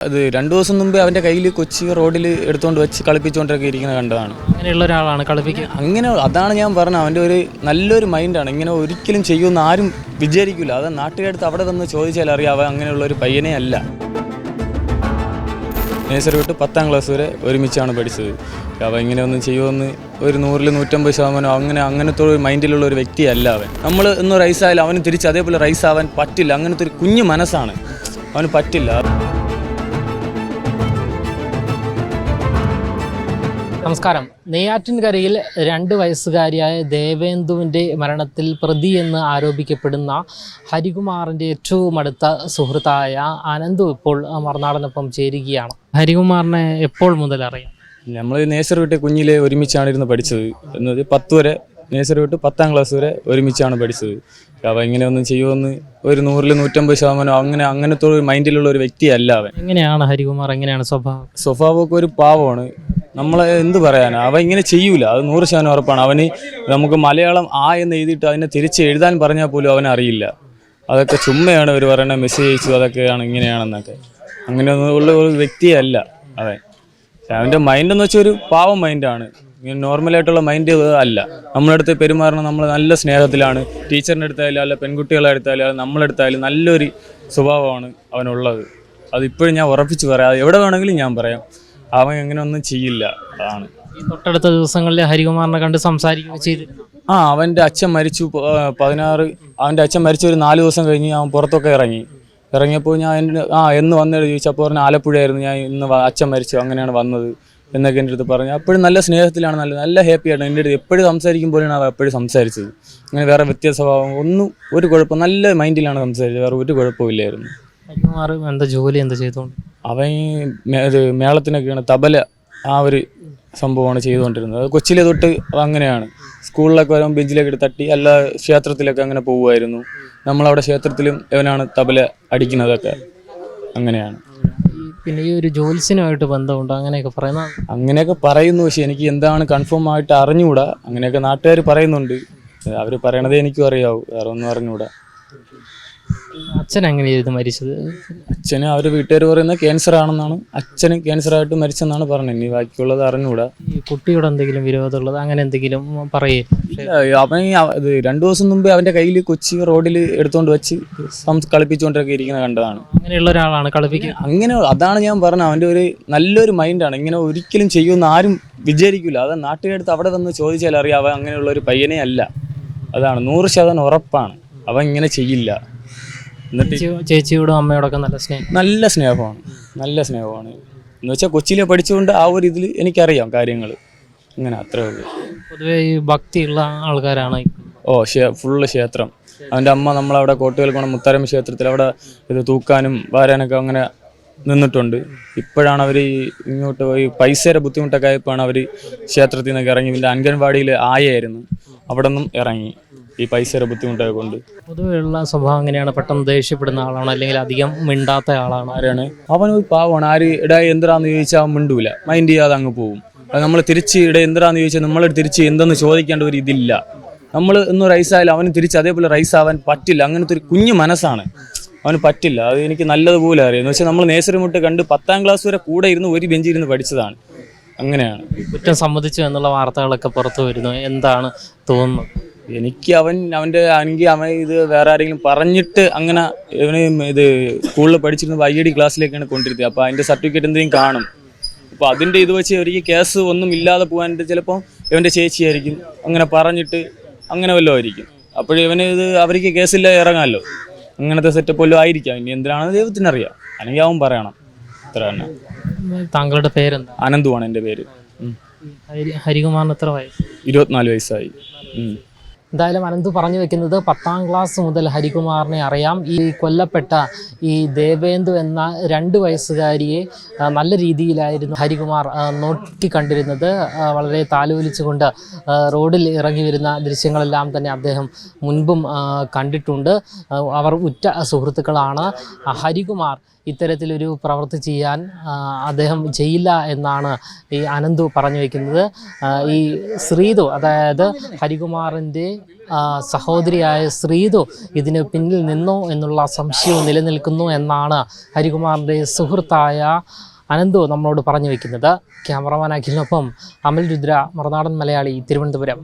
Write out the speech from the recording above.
അത് രണ്ടു ദിവസം മുമ്പേ അവന്റെ കയ്യിൽ കൊച്ചി റോഡിൽ എടുത്തുകൊണ്ട് വെച്ച് കളിപ്പിച്ചുകൊണ്ടൊക്കെ ഇരിക്കുന്നത് കണ്ടതാണ്. അങ്ങനെയുള്ള ഒരാളാണ് കളിപ്പിക്കുക. അങ്ങനെ അതാണ് ഞാൻ പറഞ്ഞത് അവന്റെ ഒരു നല്ലൊരു മൈൻഡാണ് ഇങ്ങനെ ഒരിക്കലും ചെയ്യുമെന്ന് ആരും വിചാരിക്കില്ല അത് നാട്ടുകാരടുത്ത് അവിടെ നിന്ന് ചോദിച്ചാൽ അറിയാം അവൻ അങ്ങനെയുള്ള ഒരു പയ്യനേ അല്ല. നേഴ്സറി വിട്ട് പത്താം ക്ലാസ് വരെ ഒരുമിച്ചാണ് പഠിച്ചത്. അവ ഇങ്ങനെ ഒന്നും ചെയ്യുമെന്ന് ഒരു നൂറിൽ നൂറ്റമ്പത് ശതമാനം അങ്ങനെ അങ്ങനത്തെ ഒരു മൈൻഡിലുള്ള ഒരു വ്യക്തിയല്ല അവൻ. നമ്മൾ ഇന്ന് റൈസ് ആയാലും അവന് തിരിച്ച് അതേപോലെ റൈസ് ആവാൻ പറ്റില്ല. അങ്ങനത്തെ ഒരു കുഞ്ഞു മനസ്സാണ്. അവന് പറ്റില്ല. നമസ്കാരം. നെയ്യാറ്റിൻകരയിൽ രണ്ട് വയസ്സുകാരിയായ ദേവേന്ദുവിന്റെ മരണത്തിൽ പ്രതി എന്ന് ആരോപിക്കപ്പെടുന്ന ഹരികുമാറിന്റെ ഏറ്റവും അടുത്ത സുഹൃത്തായ അനന്തു ഇപ്പോൾ മറുനാടനൊപ്പം ചേരുകയാണ്. ഹരികുമാറിനെ എപ്പോൾ മുതൽ അറിയാം? നമ്മൾ നേസർ വിട്ട് കുഞ്ഞിലെ ഒരുമിച്ചാണ് ഇരുന്ന് പഠിച്ചത്. എന്നത് പത്ത് വരെ നേസർ വിട്ട് പത്താം ക്ലാസ് വരെ ഒരുമിച്ചാണ് പഠിച്ചത്. അവ ഇങ്ങനെ ഒന്നും ചെയ്യുമെന്ന് ഒരു നൂറിൽ നൂറ്റമ്പത് ശതമാനം അങ്ങനെ അങ്ങനത്തെ ഒരു മൈൻഡിലുള്ള ഒരു വ്യക്തിയല്ല അവൻ. എങ്ങനെയാണ് ഹരികുമാർ? എങ്ങനെയാണ് സ്വഭാവം? സ്വഭാവമൊക്കെ ഒരു പാവമാണ്. നമ്മളെ എന്ത് പറയാനാ? അവൻ ഇങ്ങനെ ചെയ്യൂല. അത് നൂറ് ശതമാനം ഉറപ്പാണ്. അവന് നമുക്ക് മലയാളം ആ എന്ന് എഴുതിയിട്ട് അതിനെ തിരിച്ച് എഴുതാൻ പറഞ്ഞാൽ പോലും അവൻ അറിയില്ല. അതൊക്കെ ചുമ്മയാണ് അവർ പറയുന്നത് മെസ്സേജ് അയച്ചു. അതൊക്കെയാണ് ഇങ്ങനെയാണെന്നൊക്കെ. അങ്ങനെ ഉള്ള ഒരു വ്യക്തിയല്ല അവൻ. അവന്റെ മൈൻഡ് എന്ന് വെച്ചാൽ ഒരു പാവം മൈൻഡാണ് ഇങ്ങനെ നോർമലായിട്ടുള്ള മൈൻഡ് അല്ല. നമ്മളടുത്ത് പെരുമാറണം നമ്മൾ നല്ല സ്നേഹത്തിലാണ്. ടീച്ചറിന്റെ അടുത്തായാലും അല്ല പെൺകുട്ടികളെ അടുത്തായാലും നമ്മളെടുത്തായാലും നല്ലൊരു സ്വഭാവമാണ് അവനുള്ളത്. അതിപ്പോഴും ഞാൻ ഉറപ്പിച്ച് പറയാം. എവിടെ വേണമെങ്കിലും ഞാൻ പറയാം. അവൻ അങ്ങനെ ഒന്നും ചെയ്യില്ല. അതാണ്. ഈ തൊട്ടടുത്ത ദിവസങ്ങളിൽ ഹരികുമാറിനെ കണ്ട് സംസാരിക്കുകയും ചെയ്തിരുന്നു ആ അവന്റെ അച്ഛൻ മരിച്ചു പതിനാറ് അവന്റെ അച്ഛൻ മരിച്ച ഒരു നാല് ദിവസം കഴിഞ്ഞ് അവൻ പുറത്തൊക്കെ ഇറങ്ങി. ഇറങ്ങിയപ്പോൾ ഞാൻ എന്റെ ആ എന്ന് വന്നത് ചോദിച്ചപ്പോൾ പറഞ്ഞ ആലപ്പുഴയായിരുന്നു ഞാൻ ഇന്ന് അച്ഛൻ മരിച്ചു അങ്ങനെയാണ് വന്നത് എന്നൊക്കെ എന്റെ അടുത്ത് പറഞ്ഞു. അപ്പോഴും നല്ല സ്നേഹത്തിലാണ് നല്ല നല്ല ഹാപ്പിയാണ് എന്റെ അടുത്ത് എപ്പോഴും സംസാരിക്കുമ്പോഴാണ് അവൻ എപ്പോഴും സംസാരിച്ചത്. അങ്ങനെ വേറെ വ്യത്യാസ സ്വഭാവം ഒന്നും ഒരു കുഴപ്പം നല്ല മൈൻഡിലാണ് സംസാരിച്ചത് വേറെ ഒരു കുഴപ്പമില്ലായിരുന്നു എന്താ ജോലി എന്താ ചെയ്തുകൊണ്ട്? അവൻ ഇത് മേളത്തിനൊക്കെയാണ് തബല ആ ഒരു സംഭവമാണ് ചെയ്തുകൊണ്ടിരുന്നത്. കൊച്ചിയിലെ കൊച്ചിലെ തൊട്ട് അങ്ങനെയാണ്. സ്കൂളിലൊക്കെ വരുമ്പോൾ ബെഞ്ചിലൊക്കെ എടുത്ത് തട്ടി അല്ല ക്ഷേത്രത്തിലൊക്കെ അങ്ങനെ പോകുമായിരുന്നു നമ്മളവിടെ ക്ഷേത്രത്തിലും ഇവനാണ് തബല അടിക്കുന്നതൊക്കെ അങ്ങനെയാണ്. പിന്നെ ഈ ഒരു ജോലിസിനുമായിട്ട് ബന്ധമുണ്ട്? അങ്ങനെയൊക്കെ പറയുന്ന അങ്ങനെയൊക്കെ പറയുന്നു. പക്ഷേ എനിക്ക് എന്താണ് കൺഫേം ആയിട്ട് അറിഞ്ഞുകൂടാ അങ്ങനെയൊക്കെ നാട്ടുകാർ പറയുന്നുണ്ട്. അവർ പറയണതേ എനിക്കും അറിയാവൂ. വേറെ ഒന്നും അറിഞ്ഞുകൂടാ അച്ഛൻ എങ്ങനെയായിരുന്നു മരിച്ചത്? അച്ഛന് അവർ വീട്ടുകാർ പറയുന്നത് ക്യാൻസർ ആണെന്നാണ്. അച്ഛന് ക്യാൻസർ ആയിട്ട് മരിച്ചെന്നാണ് പറഞ്ഞത്. ഇനി ബാക്കിയുള്ളത് അറിഞ്ഞുകൂടാ ഈ കുട്ടിയോട് എന്തെങ്കിലും വിരോധമുള്ളത്? അങ്ങനെ എന്തെങ്കിലും പറയേ. അവൻ ഈ അവ- ഇത് രണ്ടു ദിവസം മുമ്പേ അവന്റെ കയ്യിൽ കൊച്ചി റോഡിൽ എടുത്തുകൊണ്ട് വെച്ച് സം- കളിപ്പിച്ചുകൊണ്ടൊക്കെ ഇരിക്കുന്നത് കണ്ടതാണ്. അങ്ങനെയുള്ള ഒരാളാണ് കളിപ്പിക്കുക അങ്ങനെ അതാണ് ഞാൻ പറഞ്ഞത്. അവന്റെ ഒരു നല്ലൊരു മൈൻഡാണ് ഇങ്ങനെ ഒരിക്കലും ചെയ്യുമെന്ന് ആരും വിചാരിക്കില്ല അത് നാട്ടുകാരടുത്ത് അവിടെ വന്ന് ചോദിച്ചാൽ അറിയാം അവൻ അങ്ങനെയുള്ള ഒരു പയ്യനെ അല്ല. അതാണ്. നൂറ് ശതമാനം ഉറപ്പാണ്. അവൻ ഇങ്ങനെ ചെയ്യില്ല. എന്നിട്ട് ചേച്ചിയോടും അമ്മയോടൊക്കെ നല്ല സ്നേഹം. നല്ല സ്നേഹമാണ്. നല്ല സ്നേഹമാണ്. എന്ന് വെച്ചാൽ കൊച്ചിയിലെ പഠിച്ചുകൊണ്ട് ആ ഒരു ഇതിൽ എനിക്കറിയാം കാര്യങ്ങൾ ഇങ്ങനെ അത്രേ ഉള്ളൂ. പൊതുവെ ഈ ഭക്തിയുള്ള ആൾക്കാരാണ് ഓ ഫുള്ള് ക്ഷേത്രം. അവന്റെ അമ്മ നമ്മളവിടെ കോട്ടുകൽക്കോണം മുത്താരം ക്ഷേത്രത്തിൽ അവിടെ ഇത് തൂക്കാനും വാരാനൊക്കെ അങ്ങനെ നിന്നിട്ടുണ്ട്. ഇപ്പോഴാണ് അവർ ഇങ്ങോട്ട് ഈ പൈസയുടെ ബുദ്ധിമുട്ടൊക്കെ ആയപ്പോഴാണ് അവർ ക്ഷേത്രത്തിൽ നിന്നൊക്കെ ഇറങ്ങി. പിന്നെ അംഗൻവാടിയിൽ ആയായിരുന്നു അവിടെ നിന്നും ഇറങ്ങി. ഈ പൈസയുടെ ബുദ്ധിമുട്ടായത് കൊണ്ട്. പൊതുവെയുള്ള സ്വഭാവം എങ്ങനെയാണ് പെട്ടെന്ന് ദേഷ്യപ്പെടുന്ന ആളാണ് അല്ലെങ്കിൽ അധികം മിണ്ടാത്ത ആളാണ്. ആരാണ്? അവനൊരു പാവമാണ്. ആര് ഇട എന്തിനാന്ന് ചോദിച്ചാൽ അവൻ മിണ്ടൂല. മൈൻഡ് ചെയ്യാതെ അങ്ങ് പോകും നമ്മൾ തിരിച്ച് ഇട എന്തിനാന്ന് ചോദിച്ചാൽ നമ്മൾ തിരിച്ച് എന്തെന്ന് ചോദിക്കേണ്ട ഒരു ഇതില്ല. നമ്മൾ ഇന്ന് റൈസ് ആയാലും അവന് തിരിച്ച് അതേപോലെ റൈസ് ആവാൻ പറ്റില്ല. അങ്ങനത്തെ ഒരു കുഞ്ഞു മനസ്സാണ്. അവന് പറ്റില്ല. അത് എനിക്ക് നല്ലതുപോലെ അറിയാം. എന്ന് വെച്ചാൽ നമ്മൾ നേഴ്സറി മുട്ട് കണ്ട് പത്താം ക്ലാസ് വരെ കൂടെ ഇരുന്ന് ഒരു ബെഞ്ചിൽ ഇരുന്ന് പഠിച്ചതാണ്. അങ്ങനെയാണ്. കുറ്റം സമ്മതിച്ചു എന്നുള്ള വാർത്തകളൊക്കെ പുറത്തു വരുന്നു. എന്താണ് തോന്നുന്നത്? എനിക്ക് അവൻ അവന്റെ എനിക്ക് അവൻ ഇത് വേറെ ആരെങ്കിലും പറഞ്ഞിട്ട് അങ്ങനെ ഇവന് ഇത് സ്കൂളിൽ പഠിച്ചിരുന്ന ഐ ഡി ക്ലാസ്സിലേക്കാണ് കൊണ്ടിരുത്തിയത് അപ്പോൾ അതിന്റെ സർട്ടിഫിക്കറ്റ് എന്തെങ്കിലും കാണും. അപ്പോൾ അതിന്റെ ഇത് വെച്ച് അവർക്ക് കേസ് ഒന്നും ഇല്ലാതെ പോകാനായിട്ട് ചിലപ്പോൾ ഇവന്റെ ചേച്ചിയായിരിക്കും അങ്ങനെ പറഞ്ഞിട്ട് അങ്ങനെ വല്ലതും ആയിരിക്കും. അപ്പോഴും ഇവന് ഇത് അവർക്ക് കേസില്ല ഇറങ്ങാമല്ലോ. അങ്ങനത്തെ സെറ്റപ്പ് വല്ലതും ആയിരിക്കാം. ഇനി എന്തിനാണെന്ന് ദൈവത്തിനറിയാം. അല്ലെങ്കിൽ അവൻ പറയണം. ഇത്ര തന്നെ. താങ്കളുടെ പേരെന്താ? അനന്തുവാണ് എന്റെ പേര്. ഹരികുമാറിന് എത്ര വയസ്സ്? ഇരുപത്തിനാല് വയസ്സായി. എന്തായാലും അനന്ത് പറഞ്ഞു വെക്കുന്നത് പത്താം ക്ലാസ് മുതൽ ഹരികുമാറിനെ അറിയാം. ഈ കൊല്ലപ്പെട്ട ഈ ദേവേന്ദു എന്ന രണ്ട് വയസ്സുകാരിയെ നല്ല രീതിയിലായിരുന്നു ഹരികുമാർ നോക്കിക്കണ്ടിരുന്നത് കണ്ടിരുന്നത്. വളരെ താലോലിച്ചുകൊണ്ട് റോഡിൽ ഇറങ്ങി വരുന്ന ദൃശ്യങ്ങളെല്ലാം തന്നെ അദ്ദേഹം മുൻപും കണ്ടിട്ടുണ്ട്. അവർ ഉറ്റ സുഹൃത്തുക്കളാണ്. ഹരികുമാർ ഇത്തരത്തിലൊരു പ്രവൃത്തി ചെയ്യാൻ അദ്ദേഹം ചെയ്യില്ല എന്നാണ് ഈ അനന്തു പറഞ്ഞു വയ്ക്കുന്നത് ഈ ശ്രീതു അതായത് ഹരികുമാറിന്റെ സഹോദരിയായ ശ്രീതു ഇതിന് പിന്നിൽ നിന്നോ എന്നുള്ള സംശയവും നിലനിൽക്കുന്നു എന്നാണ് ഹരികുമാറിന്റെ സുഹൃത്തായ അനന്തു നമ്മളോട് പറഞ്ഞു വയ്ക്കുന്നത്. ക്യാമറമാൻ അഖിലിനൊപ്പം അമൽ രുദ്ര മറുനാടൻ മലയാളി തിരുവനന്തപുരം.